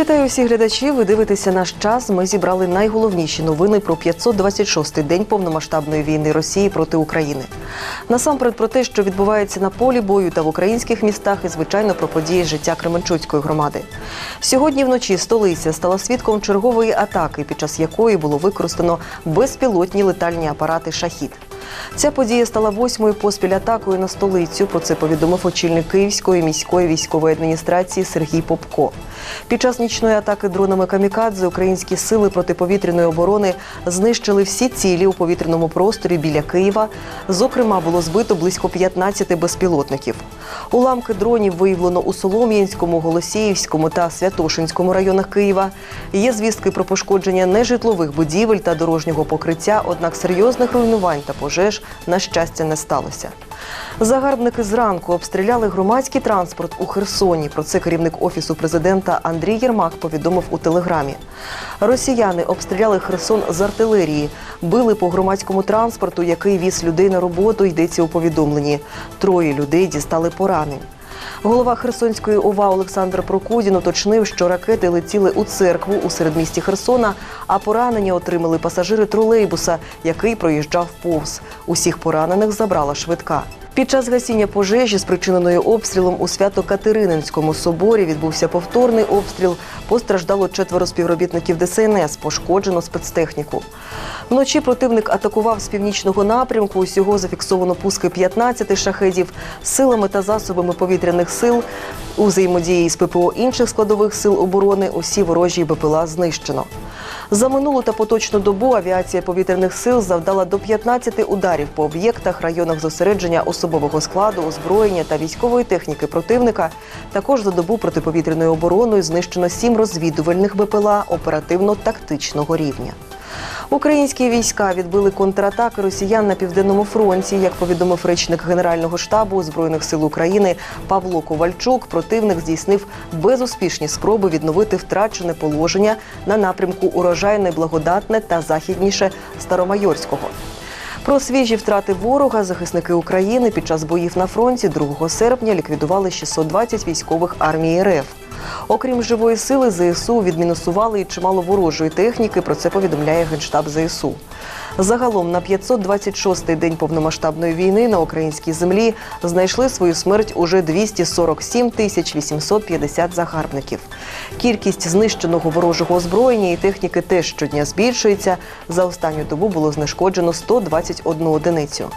Вітаю всіх глядачів. Ви дивитеся наш час. Ми зібрали найголовніші новини про 526-й день повномасштабної війни Росії проти України. Насамперед про те, що відбувається на полі бою та в українських містах, і звичайно про події життя Кременчуцької громади. Сьогодні вночі столиця стала свідком чергової атаки, під час якої було використано безпілотні летальні апарати Шахід. Ця подія стала восьмою поспіль атакою на столицю. Про це повідомив очільник Київської міської військової адміністрації Сергій Попко. Під час нічної атаки дронами камікадзе українські сили протиповітряної оборони знищили всі цілі у повітряному просторі біля Києва. Зокрема, було збито близько 15 безпілотників. Уламки дронів виявлено у Солом'янському, Голосіївському та Святошинському районах Києва. Є звістки про пошкодження нежитлових будівель та дорожнього покриття, однак серйозних руйнувань та пожеж на щастя не сталося. Загарбники зранку обстріляли громадський транспорт у Херсоні. Про це керівник офісу президента Андрій Єрмак повідомив у телеграмі. Росіяни обстріляли Херсон з артилерії, били по громадському транспорту, який віз людей на роботу. Йдеться у повідомленні. Троє людей дістали поранень. Голова Херсонської ОВА Олександр Прокудін уточнив, що ракети летіли у церкву у середмісті Херсона, а поранення отримали пасажири тролейбуса, який проїжджав повз. Усіх поранених забрала швидка. Під час гасіння пожежі, спричиненої обстрілом у Свято-Катерининському соборі, відбувся повторний обстріл. Постраждало четверо співробітників ДСНС, пошкоджено спецтехніку. Вночі противник атакував з північного напрямку. Усього зафіксовано пуски 15 шахедів силами та засобами повітряних сил. У взаємодії з ППО інших складових сил оборони усі ворожі БПЛА знищено. За минулу та поточну добу авіація повітряних сил завдала до 15 ударів по об'єктах, районах зосередження особового складу, озброєння та військової техніки противника. Також за добу протиповітряною обороною знищено сім розвідувальних БПЛА оперативно-тактичного рівня. Українські війська відбили контратаки росіян на південному фронті. Як повідомив речник Генерального штабу збройних сил України Павло Ковальчук, противник здійснив безуспішні спроби відновити втрачене положення на напрямку урожайне, благодатне та західніше Старомайорського. Про свіжі втрати ворога захисники України під час боїв на фронті 2 серпня ліквідували 620 військових армії РФ. Окрім живої сили, ЗСУ відмінусували і чимало ворожої техніки. Про це повідомляє генштаб ЗСУ. Загалом на 526-й день повномасштабної війни на українській землі знайшли свою смерть уже 247 тисяч 850 загарбників. Кількість знищеного ворожого озброєння і техніки теж щодня збільшується. За останню добу було знешкоджено 121 одиницю.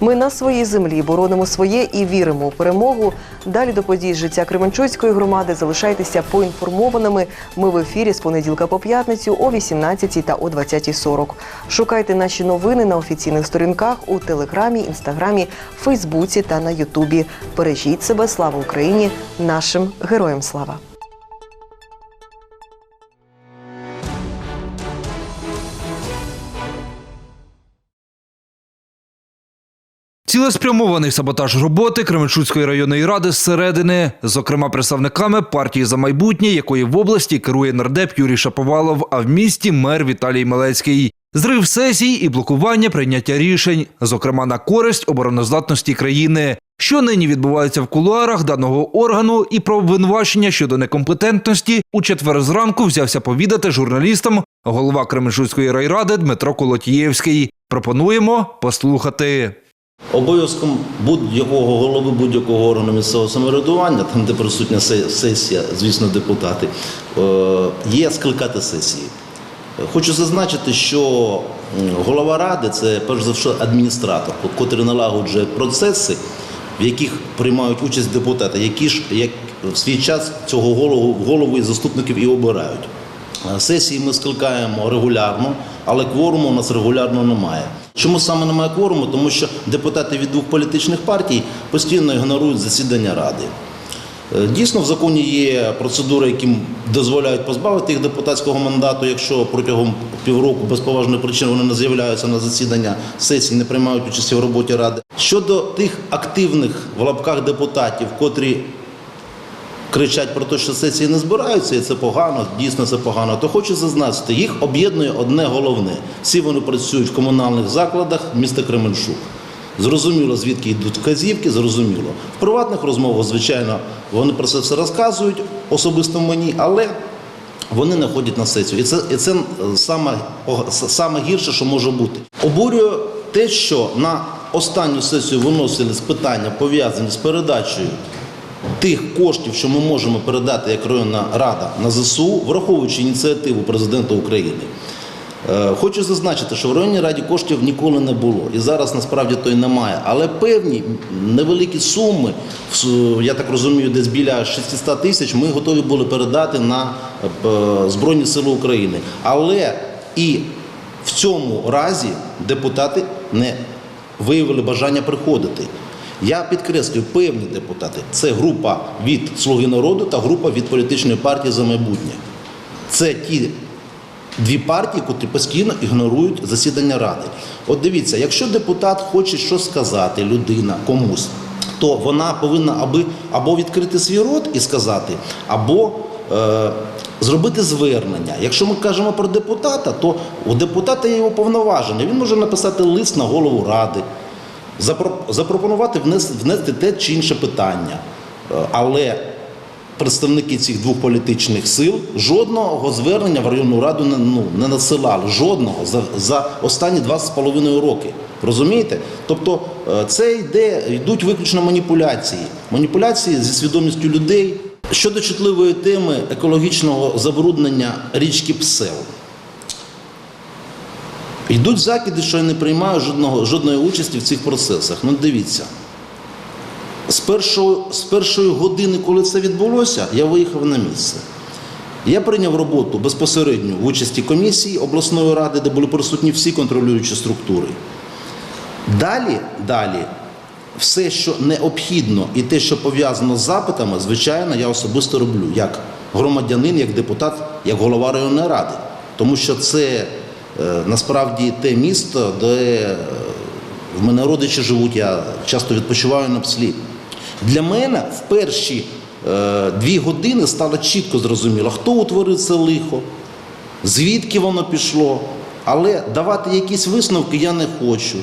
Ми на своїй землі боронимо своє і віримо у перемогу. Далі до подій життя Кременчуцької громади залишайтеся поінформованими. Ми в ефірі з понеділка по п'ятницю о 18 та о 20.40. Шукайте наші новини на офіційних сторінках у Телеграмі, Інстаграмі, Фейсбуці та на Ютубі. Бережіть себе, слава Україні! Нашим героям слава! Цілеспрямований саботаж роботи Кременчуцької районної ради зсередини, зокрема представниками партії за майбутнє, якої в області керує нардеп Юрій Шаповалов, а в місті мер Віталій Малецький. Зрив сесій і блокування прийняття рішень, зокрема на користь обороноздатності країни. Що нині відбувається в кулуарах даного органу і про обвинувачення щодо некомпетентності у четвер зранку взявся повідати журналістам голова Кременчуцької райради Дмитро Колотієвський. Пропонуємо послухати. Обов'язком будь-якого голови будь-якого органу місцевого самоврядування, там де присутня сесія, звісно, депутати, е, є скликати сесії. Хочу зазначити, що голова ради це перш за все адміністратор, котрий налагоджує процеси, в яких приймають участь депутати, які ж як в свій час цього голову, голову і заступників і обирають. Е, Сесії ми скликаємо регулярно, але кворуму у нас регулярно немає. Чому саме немає кворуму? Тому що депутати від двох політичних партій постійно ігнорують засідання ради. Е, Дійсно, в законі є процедури, які дозволяють позбавити їх депутатського мандату, якщо протягом півроку без поважної причини вони не з'являються на засідання сесії, не приймають участі в роботі ради. Щодо тих активних в лапках депутатів, котрі кричать про те, що сесії не збираються, і це погано, дійсно це погано, то хочу зазначити, їх об'єднує одне головне. Всі вони працюють в комунальних закладах міста Кременчук. Зрозуміло, звідки йдуть вказівки, зрозуміло. В приватних розмовах, звичайно, вони про це все розказують особисто мені, але вони не ходять на сесію. І це, і це е, саме, саме гірше, що може бути. Обурює те, що на останню сесію виносились питання, пов'язані з передачею тих коштів, що ми можемо передати як районна рада на ЗСУ, враховуючи ініціативу президента України. Е, Хочу зазначити, що в районній раді коштів ніколи не було, і зараз насправді то й немає. Але певні невеликі суми, я так розумію, десь біля 600 тисяч, ми готові були передати на е, Збройні Сили України. Але і в цьому разі депутати не виявили бажання приходити. Я підкреслюю, певні депутати це група від Слуги народу та група від політичної партії за майбутнє. Це ті дві партії, котрі постійно ігнорують засідання ради. От дивіться, якщо депутат хоче щось сказати, людина комусь, то вона повинна аби або відкрити свій рот і сказати, або е, зробити звернення. Якщо ми кажемо про депутата, то у депутата є його повноваження. Він може написати лист на голову ради, запро- запропонувати внести, внести те чи інше питання. Е, Але представники цих двох політичних сил жодного звернення в районну раду не, ну, не насилали. Жодного за, за останні два з половиною роки. Розумієте? Тобто е, це йде, йдуть виключно маніпуляції. Маніпуляції зі свідомістю людей. Щодо чутливої теми екологічного забруднення річки Псел. Йдуть закиди, що я не приймаю жодного, жодної участі в цих процесах. Ну дивіться. З першої, з першої години, коли це відбулося, я виїхав на місце. Я прийняв роботу безпосередньо в участі комісії обласної ради, де були присутні всі контролюючі структури. Далі, далі, все, що необхідно і те, що пов'язано з запитами, звичайно, я особисто роблю як громадянин, як депутат, як голова районної ради. Тому що це е, насправді те місто, де е, в мене родичі живуть, я часто відпочиваю на пслі. Для мене в перші е, дві години стало чітко зрозуміло, хто утворив це лихо, звідки воно пішло. Але давати якісь висновки я не хочу.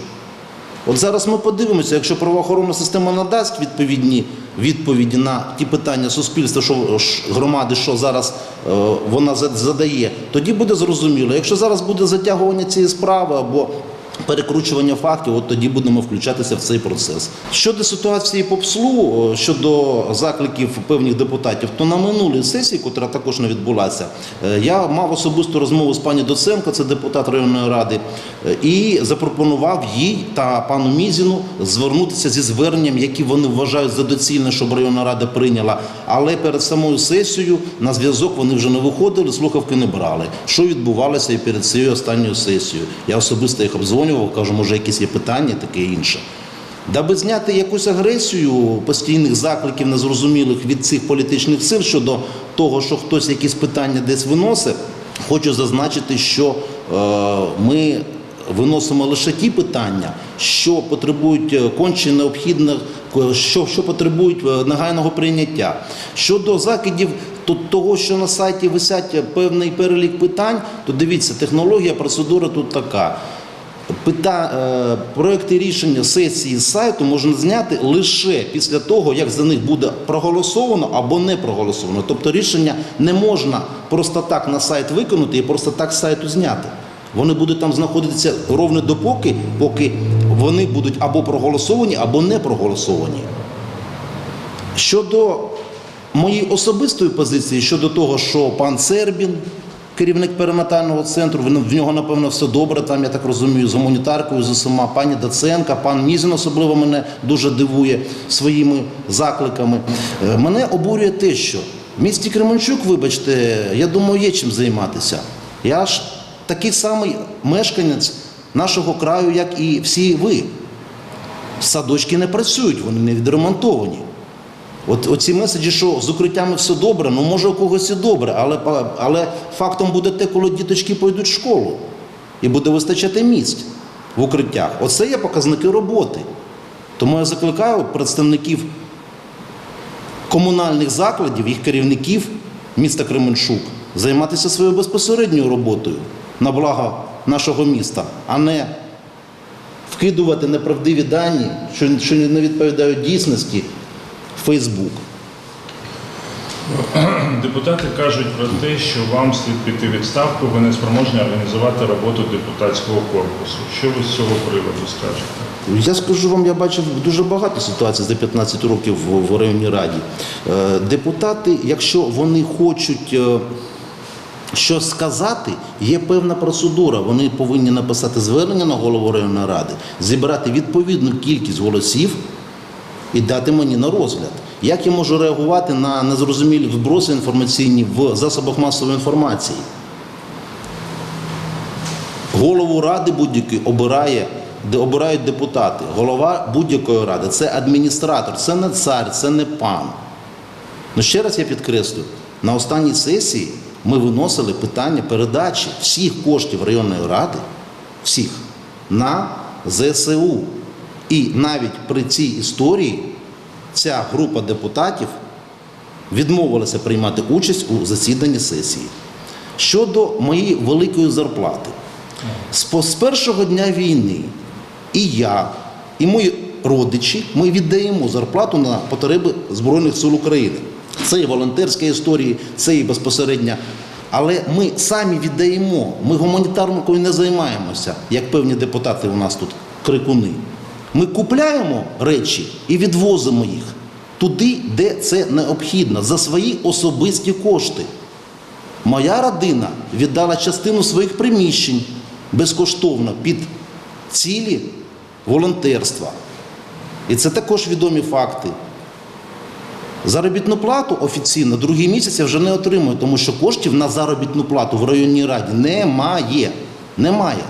От зараз ми подивимося, якщо правоохоронна система надасть відповідні відповіді на ті питання суспільства, що громади, що зараз е, вона задає, тоді буде зрозуміло. Якщо зараз буде затягування цієї справи або перекручування фактів, от тоді будемо включатися в цей процес. Щодо ситуації по ПСЛу, е, щодо закликів певних депутатів, то на минулій сесії, котра також не відбулася, е, я мав особисту розмову з пані Доценко, це депутат районної ради, е, і запропонував їй та пану Мізіну звернутися зі зверненням, які вони вважають за доцільне, щоб районна рада прийняла. Але перед самою сесією на зв'язок вони вже не виходили, слухавки не брали. Що відбувалося і перед цією останньою сесією? Я особисто їх обдзвонював, кажу, може, якісь є питання, таке інше. Даби зняти якусь агресію постійних закликів незрозумілих від цих політичних сил щодо того, що хтось якісь питання десь виносить, хочу зазначити, що е, ми виносимо лише ті питання, що потребують е, конче необхідних, що, що потребують е, негайного прийняття. Щодо закидів то того, що на сайті висять певний перелік питань, то дивіться, технологія, процедура тут така. Пита, е, проекти рішення сесії сайту можна зняти лише після того, як за них буде проголосовано або не проголосовано. Тобто рішення не можна просто так на сайт виконати і просто так з сайту зняти. Вони будуть там знаходитися ровно допоки, поки вони будуть або проголосовані, або не проголосовані. Щодо моєї особистої позиції, щодо того, що пан Сербін, керівник перинатального центру, в нього, напевно, все добре, там, я так розумію, з гуманітаркою, з УСМА, пані Доценка, пан Мізін особливо мене дуже дивує своїми закликами. Е, Мене обурює те, що в місті Кременчук, вибачте, я думаю, є чим займатися. Я ж такий самий мешканець нашого краю, як і всі ви. Садочки не працюють, вони не відремонтовані. От оці меседжі, що з укриттями все добре, ну може у когось і добре, але, але фактом буде те, коли діточки пойдуть в школу і буде вистачати місць в укриттях. Оце є показники роботи. Тому я закликаю представників комунальних закладів, їх керівників міста Кременчук займатися своєю безпосередньою роботою на благо нашого міста, а не вкидувати неправдиві дані, що, не відповідають дійсності Фейсбук. Депутати кажуть про те, що вам слід піти відставку, ви не спроможні організувати роботу депутатського корпусу. Що ви з цього приводу скажете? Я скажу вам, я бачив дуже багато ситуацій за 15 років в, в районній раді. Е, Депутати, якщо вони хочуть е, щось сказати, є певна процедура. Вони повинні написати звернення на голову районної ради, зібрати відповідну кількість голосів і дати мені на розгляд. Як я можу реагувати на незрозумілі вброси інформаційні в засобах масової інформації? Голову ради будь-якої обирає, де обирають депутати. Голова будь-якої ради це адміністратор, це не цар, це не пан. Ну ще раз я підкреслю, на останній сесії ми виносили питання передачі всіх коштів районної ради, всіх, на ЗСУ. І навіть при цій історії ця група депутатів відмовилася приймати участь у засіданні сесії. Щодо моєї великої зарплати, з, першого дня війни і я, і мої родичі ми віддаємо зарплату на потреби Збройних сил України. Це і волонтерські історії, це і безпосередньо. Але ми самі віддаємо, ми гуманітарникою не займаємося, як певні депутати у нас тут крикуни. Ми купляємо речі і відвозимо їх туди, де це необхідно, за свої особисті кошти. Моя родина віддала частину своїх приміщень безкоштовно під цілі волонтерства. І це також відомі факти. Заробітну плату офіційно другий місяць я вже не отримую, тому що коштів на заробітну плату в районній раді немає. Немає.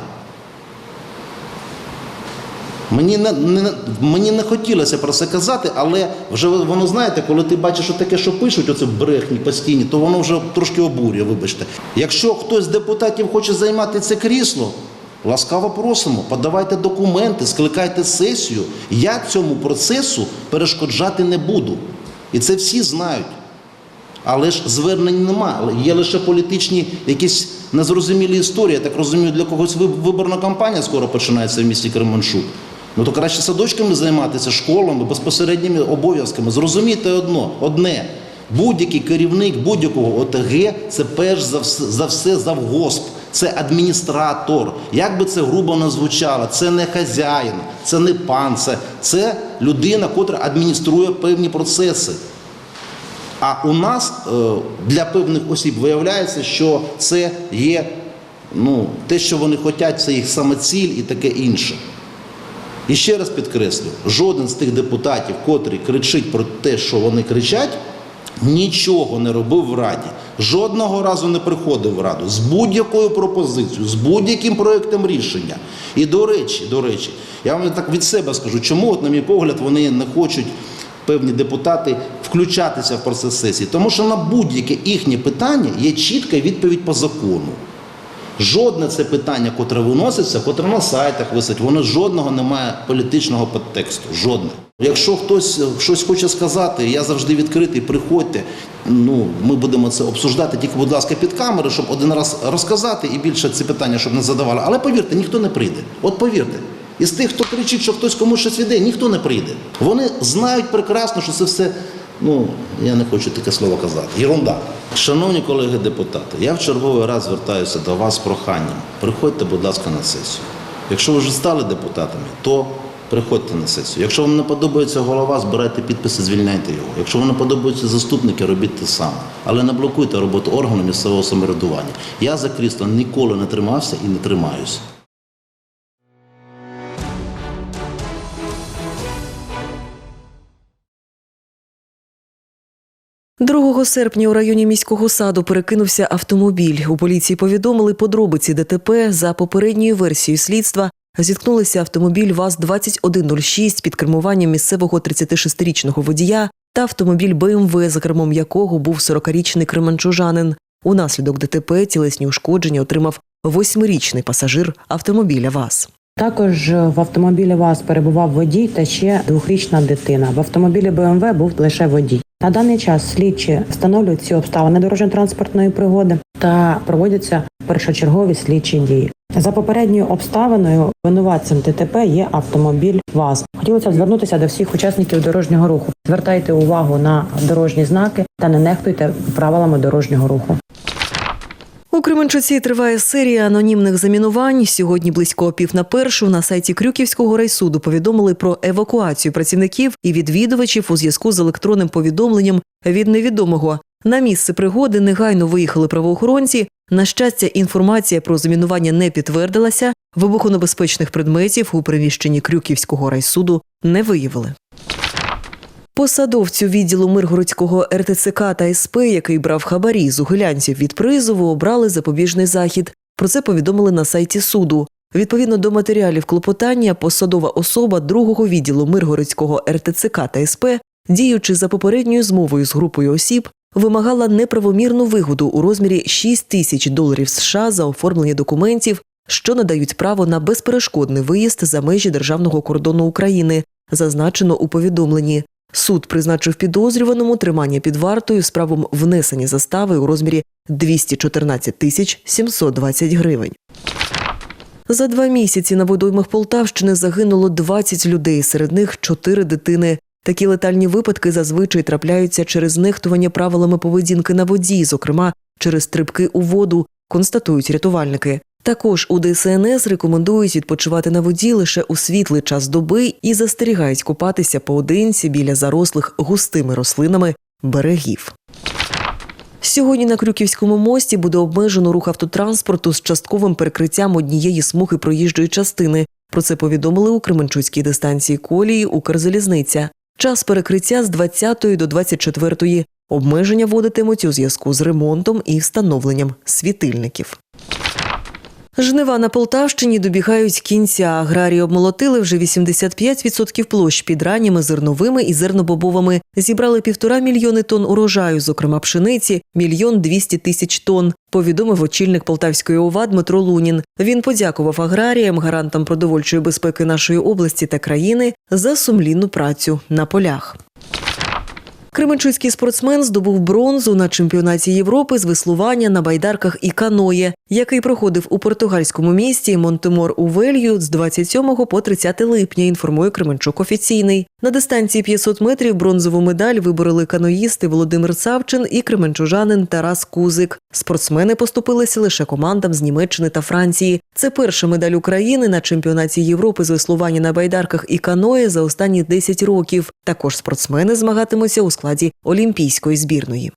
Мені не, не, мені не хотілося про це казати, але вже воно знаєте, коли ти бачиш що таке, що пишуть, оце брехні постійні, то воно вже трошки обурює, вибачте. Якщо хтось з депутатів хоче займати це крісло, ласкаво просимо, подавайте документи, скликайте сесію. Я цьому процесу перешкоджати не буду. І це всі знають. Але ж звернень нема. Є лише політичні якісь незрозумілі історії. Я так розумію, для когось виб- виборна кампанія скоро починається в місті Кременчук. Ну то краще садочками займатися, школами, безпосередніми обов'язками. Зрозумійте одно, одне. Будь-який керівник будь-якого ОТГ це перш за все, за все завгосп, це адміністратор. Як би це грубо не звучало, це не хазяїн, це не пан, це, це людина, котра адмініструє певні процеси. А у нас е, для певних осіб виявляється, що це є ну, те, що вони хочуть, це їх самоціль і таке інше. І ще раз підкреслю, жоден з тих депутатів, котрий кричить про те, що вони кричать, нічого не робив в Раді. Жодного разу не приходив в Раду з будь-якою пропозицією, з будь-яким проєктом рішення. І до речі, до речі, я вам так від себе скажу, чому, от, на мій погляд, вони не хочуть певні депутати включатися в процес сесії. Тому що на будь-яке їхнє питання є чітка відповідь по закону. Жодне це питання, котре виноситься, котре на сайтах висить, воно жодного не має політичного підтексту. Жодне. Якщо хтось е, щось хоче сказати, я завжди відкритий, приходьте. Ну, ми будемо це обсуждати, тільки, будь ласка, під камери, щоб один раз розказати і більше ці питання, щоб не задавали. Але повірте, ніхто не прийде. От повірте. Із тих, хто кричить, що хтось комусь щось віддає, ніхто не прийде. Вони знають прекрасно, що це все, ну, я не хочу таке слово казати, єрунда. Шановні колеги депутати, я в черговий раз звертаюся до вас з проханням. Приходьте, будь ласка, на сесію. Якщо ви вже стали депутатами, то приходьте на сесію. Якщо вам не подобається голова, збирайте підписи, звільняйте його. Якщо вам не подобаються заступники, робіть те саме. Але не блокуйте роботу органу місцевого самоврядування. Я за крісло ніколи не тримався і не тримаюся. 2 серпня у районі міського саду перекинувся автомобіль. У поліції повідомили подробиці ДТП. За попередньою версією слідства зіткнулися автомобіль ВАЗ-2106 під кермуванням місцевого 36-річного водія та автомобіль БМВ, за кермом якого був 40-річний кременчужанин. Унаслідок ДТП тілесні ушкодження отримав восьмирічний пасажир автомобіля ВАЗ. Також в автомобілі ВАЗ перебував водій та ще двохрічна дитина. В автомобілі БМВ був лише водій. На даний час слідчі встановлюють ці обставини дорожньо-транспортної пригоди та проводяться першочергові слідчі дії. За попередньою обставиною винуватцем ДТП є автомобіль ВАЗ. Хотілося б звернутися до всіх учасників дорожнього руху. Звертайте увагу на дорожні знаки та не нехтуйте правилами дорожнього руху. У Кременчуці триває серія анонімних замінувань. Сьогодні близько пів на першу на сайті Крюківського райсуду повідомили про евакуацію працівників і відвідувачів у зв'язку з електронним повідомленням від невідомого. На місце пригоди негайно виїхали правоохоронці. На щастя, інформація про замінування не підтвердилася. Вибухонебезпечних предметів у приміщенні Крюківського райсуду не виявили. Посадовцю відділу Миргородського РТЦК та СП, який брав хабарі з угилянців від призову, обрали запобіжний захід. Про це повідомили на сайті суду. Відповідно до матеріалів клопотання, посадова особа другого відділу Миргородського РТЦК та СП, діючи за попередньою змовою з групою осіб, вимагала неправомірну вигоду у розмірі 6 тисяч доларів США за оформлення документів, що надають право на безперешкодний виїзд за межі державного кордону України, зазначено у повідомленні. Суд призначив підозрюваному тримання під вартою з правом внесення застави у розмірі 214 тисяч 720 гривень. За два місяці на водоймах Полтавщини загинуло 20 людей, серед них 4 дитини. Такі летальні випадки зазвичай трапляються через нехтування правилами поведінки на воді, зокрема через стрибки у воду, констатують рятувальники. Також у ДСНС рекомендують відпочивати на воді лише у світлий час доби і застерігають купатися поодинці біля зарослих густими рослинами берегів. Сьогодні на Крюківському мості буде обмежено рух автотранспорту з частковим перекриттям однієї смуги проїжджої частини. Про це повідомили у Кременчуцькій дистанції колії Укрзалізниця. Час перекриття з 20 до 24. Обмеження вводитимуть у зв'язку з ремонтом і встановленням світильників. Жнива на Полтавщині добігають кінця. Аграрії обмолотили вже 85% площ під ранніми зерновими і зернобобовими. Зібрали півтора мільйони тонн урожаю, зокрема пшениці, мільйон двісті тисяч тонн. Повідомив очільник Полтавської ОВА Дмитро Лунін. Він подякував аграріям, гарантам продовольчої безпеки нашої області та країни за сумлінну працю на полях. Кременчуцький спортсмен здобув бронзу на чемпіонаті Європи з веслування на байдарках і каноє, який проходив у португальському місті Монтемор у Велью з 27 по 30 липня. Інформує Кременчук офіційний. На дистанції 500 метрів бронзову медаль вибороли каноїсти Володимир Савчин і кременчужанин Тарас Кузик. Спортсмени поступилися лише командам з Німеччини та Франції. Це перша медаль України на чемпіонаті Європи з веслування на байдарках і каное за останні 10 років. Також спортсмени змагатимуться у складі олімпійської збірної.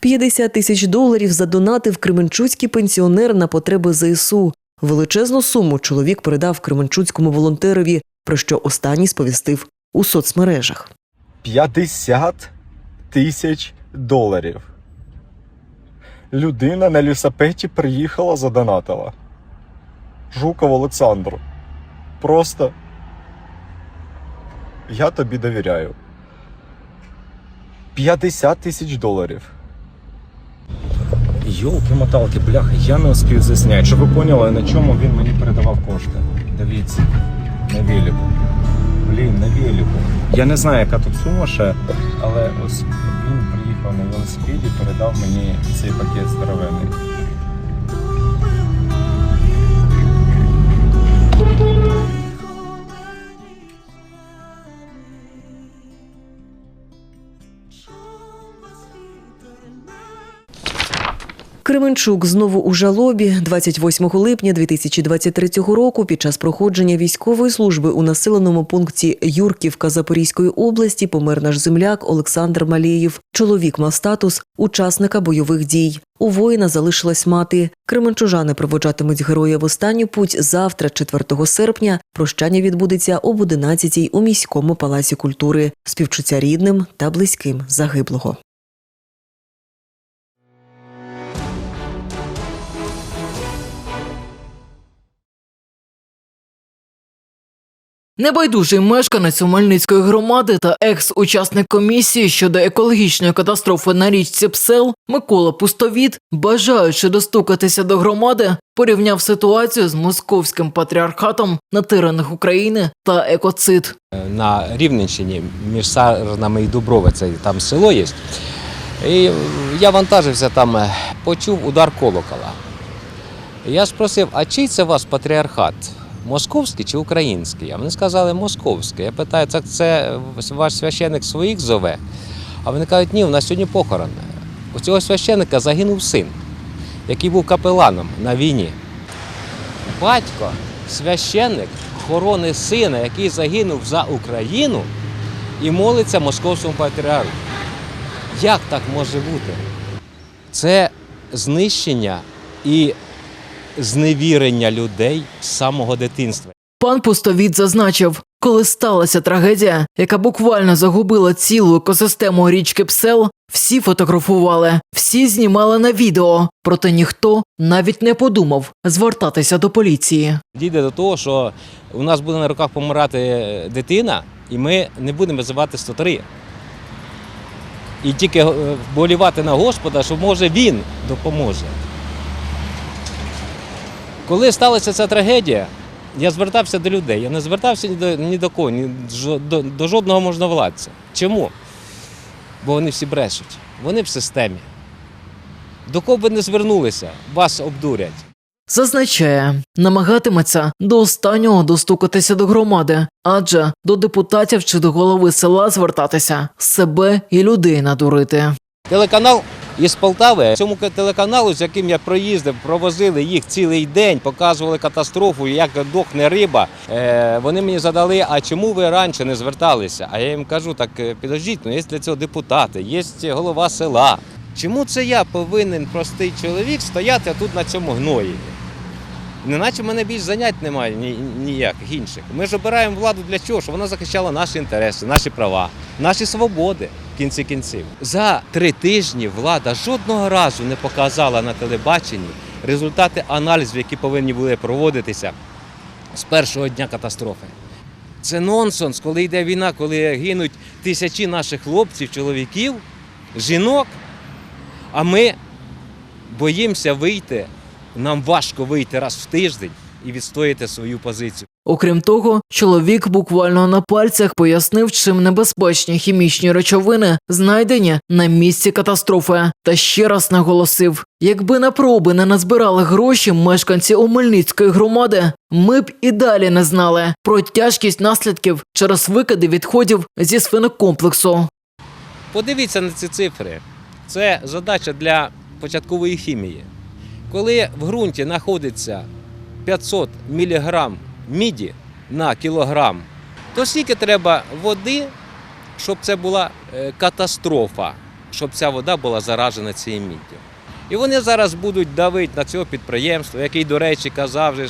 50 тисяч доларів задонатив кременчуцький пенсіонер на потреби ЗСУ. Величезну суму чоловік передав кременчуцькому волонтерові, про що останній сповістив у соцмережах. 50 тисяч доларів. Людина на лісапеті приїхала, задонатила. Жуков Олександр. Просто я тобі довіряю. 50 тисяч доларів. Йолки-моталки, бляха, я не успів засняти. Щоб ви поняли, на чому він мені передавав кошти. Дивіться, на велику. Блін, на велику. Я не знаю, яка тут сума ще, але ось він приїхав на велосипеді, передав мені цей пакет здоровенний. Кременчук знову у жалобі 28 липня 2023 року під час проходження військової служби у населеному пункті Юрківка Запорізької області помер наш земляк Олександр Малєєв. Чоловік мав статус учасника бойових дій. У воїна залишилась мати. Кременчужани проводжатимуть героя в останню путь завтра, 4 серпня. Прощання відбудеться об 11 у міському палаці культури. Співчуття рідним та близьким загиблого. Небайдужий мешканець Умельницької громади та екс-учасник комісії щодо екологічної катастрофи на річці Псел Микола Пустовіт, бажаючи достукатися до громади, порівняв ситуацію з московським патріархатом на теренах України та екоцид. на Рівненщині між Сарнами і Дубровицею, там село є. І я вантажився там, е, почув удар колокола. Я спросив, а чий це ваш патріархат? Московський чи український? А вони сказали московський. Я питаю, так це ваш священик своїх зове? А вони кажуть, ні, у нас сьогодні похорон. У цього священика загинув син, який був капеланом на війні. Батько, священник, хоронить сина, який загинув за Україну, і молиться московському патріарху. Як так може бути? Це знищення і зневірення людей з самого дитинства. Пан Пустовіт зазначив, коли сталася трагедія, яка буквально загубила цілу екосистему річки Псел, всі фотографували, всі знімали на відео, проте ніхто навіть не подумав звертатися до поліції. Дійде до того, що у нас буде на руках помирати дитина, і ми не будемо визивати 103. І тільки е, болівати на Господа, що може він допоможе. Коли сталася ця трагедія, я звертався до людей. Я не звертався ні до, ні до кого, ні до, до жодного можновладця. Чому? Бо вони всі брешуть. Вони в системі. До кого б ви не звернулися, вас обдурять. Зазначає, намагатиметься до останнього достукатися до громади, адже до депутатів чи до голови села звертатися себе і людей надурити. Телеканал із Полтави. Цьому телеканалу, з яким я проїздив, провозили їх цілий день, показували катастрофу, як дохне риба. Е, вони мені задали, а чому ви раніше не зверталися? А я їм кажу, так е, підождіть, ну є для цього депутати, є голова села. Чому це я повинен, простий чоловік, стояти тут на цьому гної? Неначе в мене більш занять немає ні- ніяких інших. Ми ж обираємо владу для чого? Щоб вона захищала наші інтереси, наші права, наші свободи в кінці кінців. За три тижні влада жодного разу не показала на телебаченні результати аналізів, які повинні були проводитися з першого дня катастрофи. Це нонсенс, коли йде війна, коли гинуть тисячі наших хлопців, чоловіків, жінок, а ми боїмося вийти. Нам важко вийти раз в тиждень і відстояти свою позицію. Окрім того, чоловік буквально на пальцях пояснив, чим небезпечні хімічні речовини знайдені на місці катастрофи, та ще раз наголосив: якби на проби не назбирали гроші мешканці Омельницької громади, ми б і далі не знали про тяжкість наслідків через викиди відходів зі свинокомплексу. Подивіться на ці цифри. Це задача для початкової хімії. Коли в ґрунті знаходиться 500 мг міді на кілограм, то скільки треба води, щоб це була е, катастрофа, щоб ця вода була заражена цією міддю. І вони зараз будуть давити на цього підприємства, який, до речі, казав, же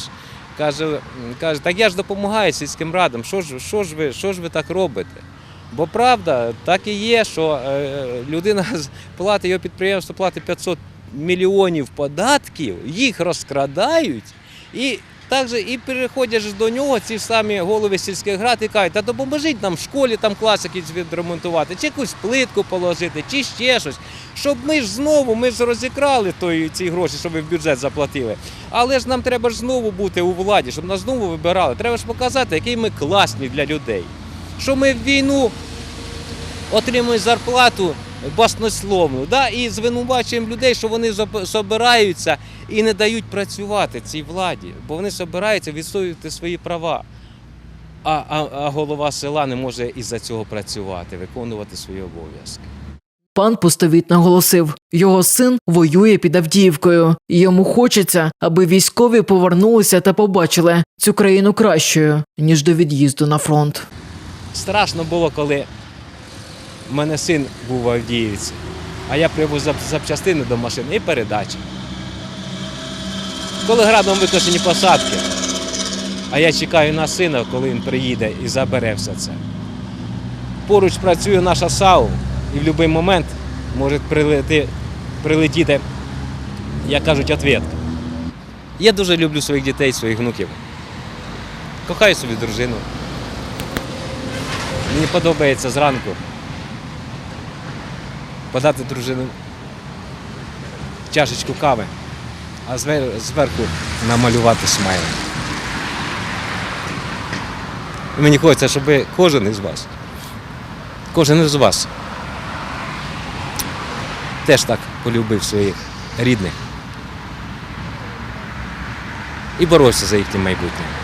каже, каже, так я ж допомагаю сільським радам, що ж, що ж, ви, що ж ви так робите? Бо правда, так і є, що е, людина платить його підприємство, платить 500 мільйонів податків, їх розкрадають, і також і переходять до нього ці самі голови сільських рад і кажуть, та допоможіть нам в школі там клас якийсь відремонтувати, чи якусь плитку положити, чи ще щось. Щоб ми ж знову ми ж розікрали той, ці гроші, щоб ви в бюджет заплатили. Але ж нам треба ж знову бути у владі, щоб нас знову вибирали. Треба ж показати, які ми класні для людей. Що ми в війну отримуємо зарплату баснословну, да? і звинувачуємо людей, що вони собираються і не дають працювати цій владі, бо вони собираються відстоювати свої права. А, а, а голова села не може із-за цього працювати, виконувати свої обов'язки. Пан Пустовіт наголосив, його син воює під Авдіївкою, і йому хочеться, аби військові повернулися та побачили цю країну кращою ніж до від'їзду на фронт. Страшно було, коли в мене син був в Авдіївці, а я привозив зап- запчастини до машини і передачі. Коли градом викошені посадки, а я чекаю на сина, коли він приїде і забере все це. Поруч працює наша САУ, і в будь-який момент може прилети, прилетіти, як кажуть, ответка. Я дуже люблю своїх дітей, своїх внуків. Кохаю собі дружину. Мені подобається зранку подати дружину чашечку кави, а зверху намалювати смайл. І мені хочеться, щоб кожен із вас, кожен із вас теж так полюбив своїх рідних і боровся за їхнє майбутнє.